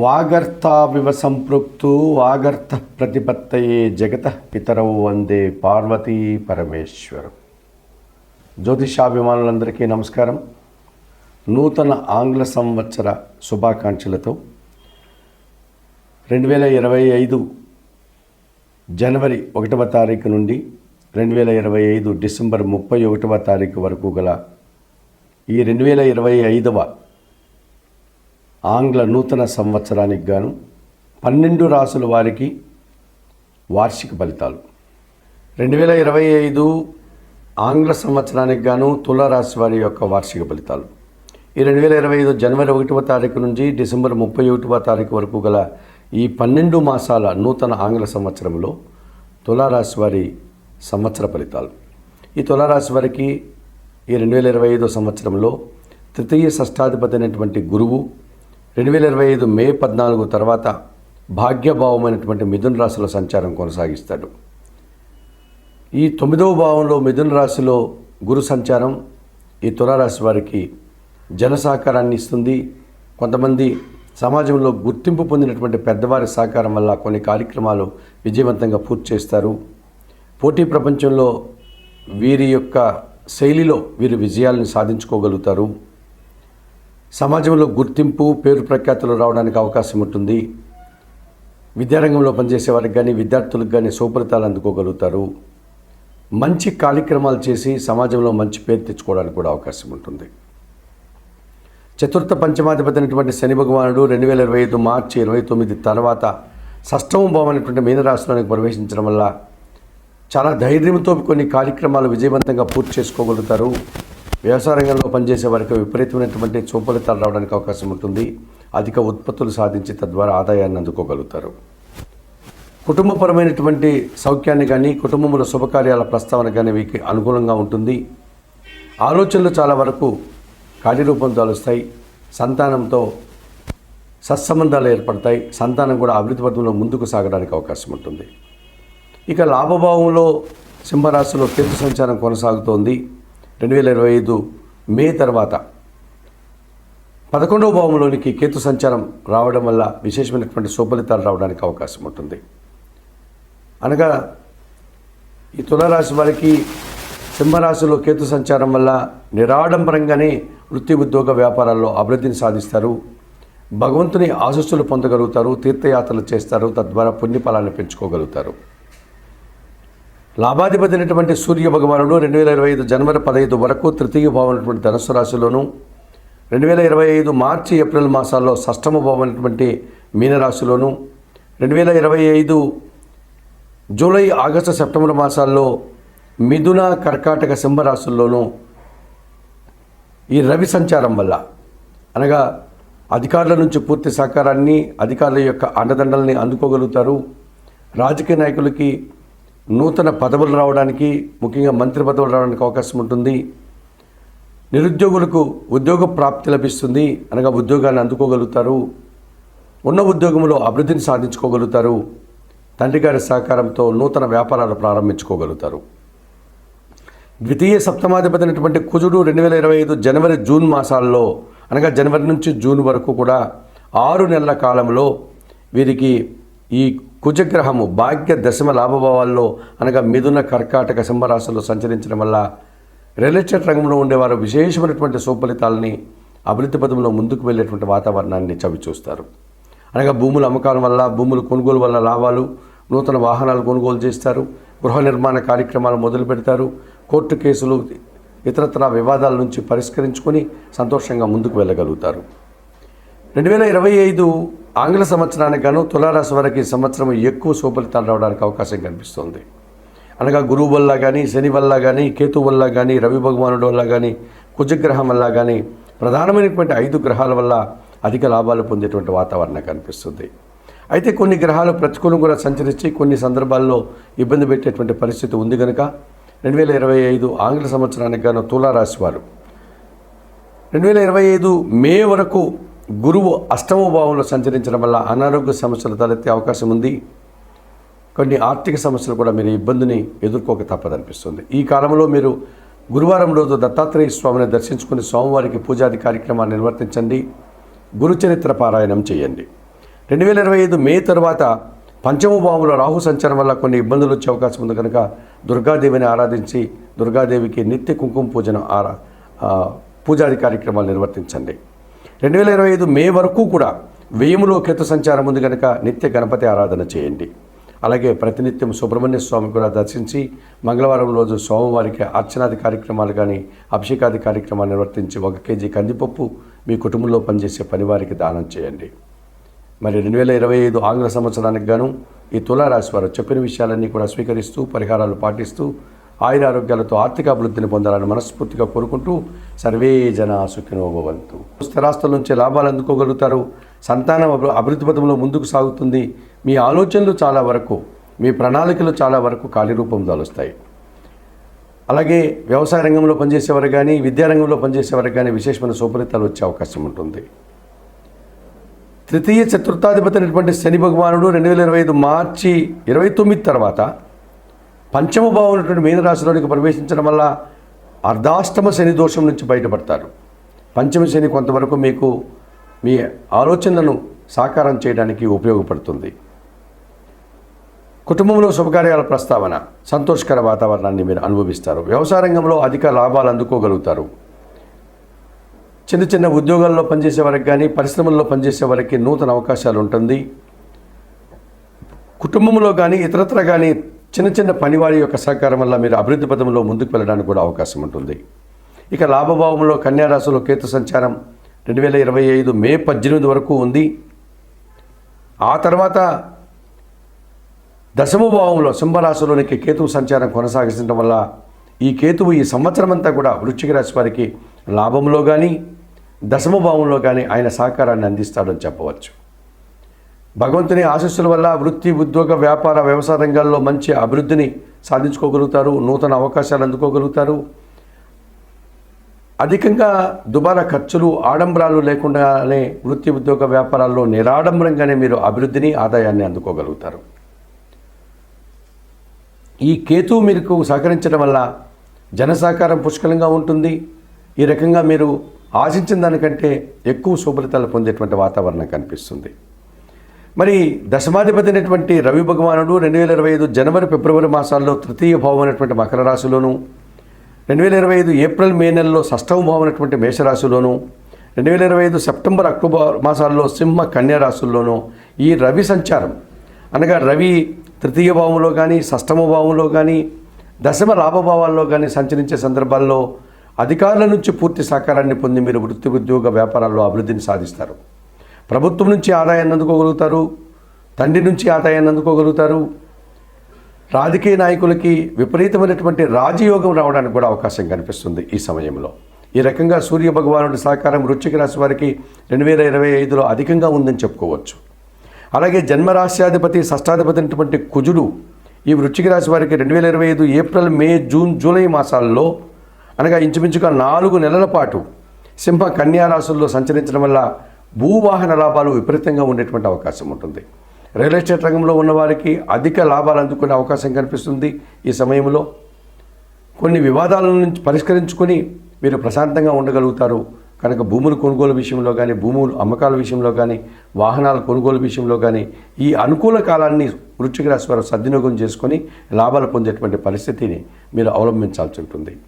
వాగర్తావివ సంపృక్తు వాగర్త ప్రతిపత్తయే జగత పితరవు వందే పార్వతీ పరమేశ్వరం. జ్యోతిషాభిమానులందరికీ నమస్కారం. నూతన ఆంగ్ల సంవత్సర శుభాకాంక్షలతో రెండు వేల ఇరవై ఐదు జనవరి ఒకటవ తారీఖు నుండి రెండు వేల ఇరవై ఐదు డిసెంబర్ ముప్పై ఒకటవ తారీఖు వరకు గల ఈ రెండు వేల ఇరవై ఐదవ ఆంగ్ల నూతన సంవత్సరానికి గాను పన్నెండు రాసుల వారికి వార్షిక ఫలితాలు. రెండు వేల ఇరవై ఐదు ఆంగ్ల సంవత్సరానికి గాను తులారాశి వారి యొక్క వార్షిక ఫలితాలు. ఈ రెండు వేల ఇరవై ఐదు జనవరి ఒకటవ తారీఖు నుంచి డిసెంబర్ ముప్పై ఒకటవ తారీఖు వరకు గల ఈ పన్నెండు మాసాల నూతన ఆంగ్ల సంవత్సరంలో తులారాశి వారి సంవత్సర ఫలితాలు. ఈ తులారాశి వారికి ఈ రెండు వేల ఇరవై ఐదో సంవత్సరంలో తృతీయ షష్టాధిపతి అయినటువంటి గురువు రెండు వేల ఇరవై ఐదు మే పద్నాలుగు తర్వాత భాగ్యభావమైనటువంటి మిథున రాశిలో సంచారం కొనసాగిస్తాడు. ఈ తొమ్మిదవ భావంలో మిథున రాశిలో గురు సంచారం ఈ తులారాశి వారికి జన సహకారాన్ని ఇస్తుంది. కొంతమంది సమాజంలో గుర్తింపు పొందినటువంటి పెద్దవారి సహకారం వల్ల కొన్ని కార్యక్రమాలు విజయవంతంగా పూర్తి చేస్తారు. పోటీ ప్రపంచంలో వీరి యొక్క శైలిలో వీరు విజయాలను సాధించుకోగలుగుతారు. సమాజంలో గుర్తింపు పేరు ప్రఖ్యాతులు రావడానికి అవకాశం ఉంటుంది. విద్యారంగంలో పనిచేసే వారికి కానీ విద్యార్థులకు కానీ సుఫలితాలు అందుకోగలుగుతారు. మంచి కార్యక్రమాలు చేసి సమాజంలో మంచి పేరు తెచ్చుకోవడానికి కూడా అవకాశం ఉంటుంది. చతుర్థ పంచమాధిపతి అయినటువంటి శని భగవానుడు రెండు వేల ఇరవై ఐదు మార్చి ఇరవై తొమ్మిది తర్వాత షష్టమ భావమైనటువంటి మీనరాశిలోనికి ప్రవేశించడం వల్ల చాలా ధైర్యంతో కొన్ని కార్యక్రమాలు విజయవంతంగా పూర్తి చేసుకోగలుగుతారు. వ్యవసాయ రంగంలో పనిచేసే వారికి విపరీతమైనటువంటి చూపలితాలు రావడానికి అవకాశం ఉంటుంది. అధిక ఉత్పత్తులు సాధించి తద్వారా ఆదాయాన్ని అందుకోగలుగుతారు. కుటుంబపరమైనటువంటి సౌఖ్యాన్ని కానీ కుటుంబంలో శుభకార్యాల ప్రస్తావన కానీ వీరికి అనుకూలంగా ఉంటుంది. ఆలోచనలు చాలా వరకు కార్యరూపం దాలుస్తాయి సంతానంతో సత్సంబంధాలు ఏర్పడతాయి. సంతానం కూడా అభివృద్ధి పథంలో ముందుకు సాగడానికి అవకాశం ఉంటుంది. ఇక లాభభావంలో సింహరాశిలో కేతు సంచారం కొనసాగుతోంది. రెండు వేల ఇరవై ఐదు మే తర్వాత పదకొండవ భావంలోనికి కేతు సంచారం రావడం వల్ల విశేషమైనటువంటి సుఫలితాలు రావడానికి అవకాశం ఉంటుంది. అనగా ఈ తులారాశి వారికి సింహరాశిలో కేతు సంచారం వల్ల నిరాడంబరంగానే వృత్తి ఉద్యోగ వ్యాపారాల్లో అభివృద్ధిని సాధిస్తారు. భగవంతుని ఆశస్సులు పొందగలుగుతారు తీర్థయాత్రలు చేస్తారు తద్వారా పుణ్యఫలాన్ని పెంచుకోగలుగుతారు. లాభాధిపతి అయినటువంటి సూర్య భగవానుడు రెండు వేల ఇరవై ఐదు జనవరి పదహైదు వరకు తృతీయ భావనటువంటి ధనుసు రాశిలోను రెండు వేల ఇరవై ఐదు మార్చి ఏప్రిల్ మాసాల్లో షష్టమ భావనటువంటి మీనరాశిలోను రెండు వేల ఇరవై ఐదు జూలై ఆగస్టు సెప్టెంబర్ మాసాల్లో మిథున కర్కాటక సింహరాశుల్లోనూ ఈ రవి సంచారం వల్ల. అనగా అధికారుల నుంచి పూర్తి సహకారాన్ని అధికారుల యొక్క అండదండల్ని అందుకోగలుగుతారు. రాజకీయ నాయకులకి నూతన పదవులు రావడానికి ముఖ్యంగా మంత్రి పదవులు రావడానికి అవకాశం ఉంటుంది. నిరుద్యోగులకు ఉద్యోగ ప్రాప్తి లభిస్తుంది. అనగా ఉద్యోగాన్ని అందుకోగలుగుతారు. ఉన్న ఉద్యోగంలో అభివృద్ధిని సాధించుకోగలుగుతారు. తండ్రి గారి సహకారంతో నూతన వ్యాపారాలు ప్రారంభించుకోగలుగుతారు. ద్వితీయ సప్తమాధిపతి అయినటువంటి కుజుడు రెండు వేల ఇరవై ఐదు జనవరి జూన్ మాసాల్లో అనగా జనవరి నుంచి జూన్ వరకు కూడా ఆరు నెలల కాలంలో వీరికి ఈ కుజగ్రహము భాగ్య దశమ లాభభావాల్లో అనగా మిథున కర్కాటక సింహరాశుల్లో సంచరించడం వల్ల రియల్ ఎస్టేట్ రంగంలో ఉండేవారు విశేషమైనటువంటి సుఫలితాలని అభివృద్ధి పదంలో ముందుకు వెళ్ళేటువంటి వాతావరణాన్ని చవి చూస్తారు. అనగా భూముల అమ్మకాల వల్ల భూముల కొనుగోలు వల్ల లాభాలు నూతన వాహనాలు కొనుగోలు చేస్తారు. గృహ నిర్మాణ కార్యక్రమాలు మొదలు పెడతారు. కోర్టు కేసులు ఇతరత్ర వివాదాల నుంచి పరిష్కరించుకొని సంతోషంగా ముందుకు వెళ్ళగలుగుతారు. రెండు వేల ఇరవై ఐదు ఆంగ్ల సంవత్సరానికి గాను తులారాశి వారికి ఈ సంవత్సరం ఎక్కువ సుఫలితాలు రావడానికి అవకాశం కనిపిస్తుంది. అనగా గురువు వల్ల కానీ శని వల్ల కానీ కేతు వల్ల కానీ రవి భగవానుడు వల్ల కానీ కుజగ్రహం వల్ల కానీ ప్రధానమైనటువంటి ఐదు గ్రహాల వల్ల అధిక లాభాలు పొందేటువంటి వాతావరణం కనిపిస్తుంది. అయితే కొన్ని గ్రహాలు ప్రతికూలం కూడా సంచరించి కొన్ని సందర్భాల్లో ఇబ్బంది పెట్టేటువంటి పరిస్థితి ఉంది కనుక రెండు వేల ఇరవై ఐదు ఆంగ్ల సంవత్సరానికి గాను తులారాశి వారు రెండు వేల ఇరవై ఐదు మే వరకు గురువు అష్టమ భావంలో సంచరించడం వల్ల అనారోగ్య సమస్యలు తలెత్తే అవకాశం ఉంది. కొన్ని ఆర్థిక సమస్యలు కూడా మీరు ఇబ్బందిని ఎదుర్కోక తప్పదనిపిస్తుంది. ఈ కాలంలో మీరు గురువారం రోజు దత్తాత్రేయ స్వామిని దర్శించుకుని స్వామివారికి పూజాది కార్యక్రమాన్ని నిర్వర్తించండి. గురుచరిత్ర పారాయణం చేయండి. రెండు వేల ఇరవై ఐదు మే తర్వాత పంచమ భావంలో రాహు సంచారం వల్ల కొన్ని ఇబ్బందులు వచ్చే అవకాశం ఉంది కనుక దుర్గాదేవిని ఆరాధించి దుర్గాదేవికి నిత్య కుంకుమ పూజను ఆరా పూజాది కార్యక్రమాలు నిర్వర్తించండి. రెండు వేల ఇరవై ఐదు మే వరకు కూడా వేయములో కేతు సంచారం ఉంది కనుక నిత్య గణపతి ఆరాధన చేయండి. అలాగే ప్రతినిత్యం సుబ్రహ్మణ్య స్వామి కూడా దర్శించి మంగళవారం రోజు సోమవారికి అర్చనాది కార్యక్రమాలు కానీ అభిషేకాది కార్యక్రమాలు నిర్వర్తించి ఒక కేజీ కందిపప్పు మీ కుటుంబంలో పనిచేసే పనివారికి దానం చేయండి. మరి రెండు వేల ఇరవై ఐదు ఆంగ్ల సంవత్సరానికి గాను ఈ తులారాశి వారు చెప్పిన విషయాలన్నీ కూడా స్వీకరిస్తూ పరిహారాలు పాటిస్తూ ఆయుర ఆరోగ్యాలతో ఆర్థిక అభివృద్ధిని పొందాలని మనస్ఫూర్తిగా కోరుకుంటూ సర్వే జన సుఖినోభవంతు. స్థిరాస్తుల నుంచి లాభాలు అందుకోగలుగుతారు. సంతానం అభివృద్ధి పథంలో ముందుకు సాగుతుంది. మీ ఆలోచనలు చాలా వరకు మీ ప్రణాళికలు చాలా వరకు కార్యరూపం దాలుస్తాయి. అలాగే వ్యవసాయ రంగంలో పనిచేసేవారు కానీ విద్యారంగంలో పనిచేసేవారు కానీ విశేషమైన సౌఫలితాలు వచ్చే అవకాశం ఉంటుంది. తృతీయ చతుర్థాధిపతి అయినటువంటి శని భగవానుడు రెండు వేల ఇరవై ఐదు మార్చి ఇరవై తొమ్మిది తర్వాత పంచమ భావం ఉన్నటువంటి మీనరాశిలోనికి ప్రవేశించడం వల్ల అర్ధాష్టమ శని దోషం నుంచి బయటపడతారు. పంచమ శని కొంతవరకు మీకు మీ ఆలోచనలను సాకారం చేయడానికి ఉపయోగపడుతుంది. కుటుంబంలో శుభకార్యాల ప్రస్తావన సంతోషకర వాతావరణాన్ని మీరు అనుభవిస్తారు. వ్యవసాయ రంగంలో అధిక లాభాలు అందుకోగలుగుతారు. చిన్న చిన్న ఉద్యోగాల్లో పనిచేసే వారికి కానీ పరిశ్రమల్లో పనిచేసే వారికి నూతన అవకాశాలు ఉంటుంది. కుటుంబంలో కానీ ఇతరత్ర కానీ చిన్న చిన్న పనివారి యొక్క సహకారం వల్ల మీరు అభివృద్ధి పథంలో ముందుకు వెళ్ళడానికి కూడా అవకాశం ఉంటుంది. ఇక లాభభావంలో కన్యారాశిలో కేతు సంచారం రెండు వేల ఇరవై ఐదు మే పద్దెనిమిది వరకు ఉంది. ఆ తర్వాత దశమభావంలో సింహరాశిలోనికి కేతువు సంచారం కొనసాగించడం వల్ల ఈ కేతువు ఈ సంవత్సరం అంతా కూడా వృశ్చిక రాశి వారికి లాభంలో కానీ దశమభావంలో కానీ ఆయన సహకారాన్ని అందిస్తాడని చెప్పవచ్చు. భగవంతుని ఆశస్సుల వల్ల వృత్తి ఉద్యోగ వ్యాపార వ్యవసాయ రంగాల్లో మంచి అభివృద్ధిని సాధించుకోగలుగుతారు నూతన అవకాశాలు అందుకోగలుగుతారు. అధికంగా దుబారా ఖర్చులు ఆడంబరాలు లేకుండానే వృత్తి ఉద్యోగ వ్యాపారాల్లో నిరాడంబరంగానే మీరు అభివృద్ధిని ఆదాయాన్ని అందుకోగలుగుతారు. ఈ కేతువు మీకు సహకరించడం వల్ల జనసహకారం పుష్కలంగా ఉంటుంది. ఈ రకంగా మీరు ఆశించిన దానికంటే ఎక్కువ శుభ్రతలు పొందేటువంటి వాతావరణం కనిపిస్తుంది. మరి దశమాధిపతి అయినటువంటి రవి భగవానుడు రెండు వేల ఇరవై ఐదు జనవరి ఫిబ్రవరి మాసాల్లో తృతీయ భావం అయినటువంటి మకర రాశిలోను రెండు వేల ఇరవై ఐదు ఏప్రిల్ మే నెలలో షష్టవ భావం అయినటువంటి మేషరాశిలోను రెండు వేల ఇరవై ఐదు సెప్టెంబర్ అక్టోబర్ మాసాల్లో సింహ కన్యా రాశుల్లోనూ ఈ రవి సంచారం. అనగా రవి తృతీయ భావంలో కానీ షష్టమ భావంలో కానీ దశమ లాభభావాల్లో కానీ సంచరించే సందర్భాల్లో అధికారుల నుంచి పూర్తి సహకారాన్ని పొంది మీరు వృత్తి ఉద్యోగ వ్యాపారాల్లో అభివృద్ధిని సాధిస్తారు. ప్రభుత్వం నుంచి ఆదాయాన్ని అందుకోగలుగుతారు తండ్రి నుంచి ఆదాయాన్ని అందుకోగలుగుతారు. రాజకీయ నాయకులకి విపరీతమైనటువంటి రాజయోగం రావడానికి కూడా అవకాశం కనిపిస్తుంది ఈ సమయంలో. ఈ రకంగా సూర్య భగవానుడి సహకారం వృశ్చిక రాశి వారికి రెండు వేల ఇరవై ఐదులో అధికంగా ఉందని చెప్పుకోవచ్చు. అలాగే జన్మరాశ్యాధిపతి షష్టాధిపతి అయినటువంటి కుజుడు ఈ వృశ్చిక రాశి వారికి రెండు వేల ఇరవై ఐదు ఏప్రిల్ మే జూన్ జూలై మాసాల్లో అనగా ఇంచుమించుగా నాలుగు నెలల పాటు సింహ కన్యా రాశుల్లో సంచరించడం వల్ల భూవాహన లాభాలు విపరీతంగా ఉండేటువంటి అవకాశం ఉంటుంది. రియల్ ఎస్టేట్ రంగంలో ఉన్నవారికి అధిక లాభాలు అందుకునే అవకాశం కనిపిస్తుంది ఈ సమయంలో. కొన్ని వివాదాల నుంచి పరిష్కరించుకొని మీరు ప్రశాంతంగా ఉండగలుగుతారు. కనుక భూములు కొనుగోలు విషయంలో కానీ భూములు అమ్మకాల విషయంలో కానీ వాహనాల కొనుగోలు విషయంలో కానీ ఈ అనుకూల కాలాన్ని వృచ్చిక రాశి వారు సద్వినియోగం చేసుకొని లాభాలు పొందేటువంటి పరిస్థితిని మీరు అవలంబించాల్సి ఉంటుంది.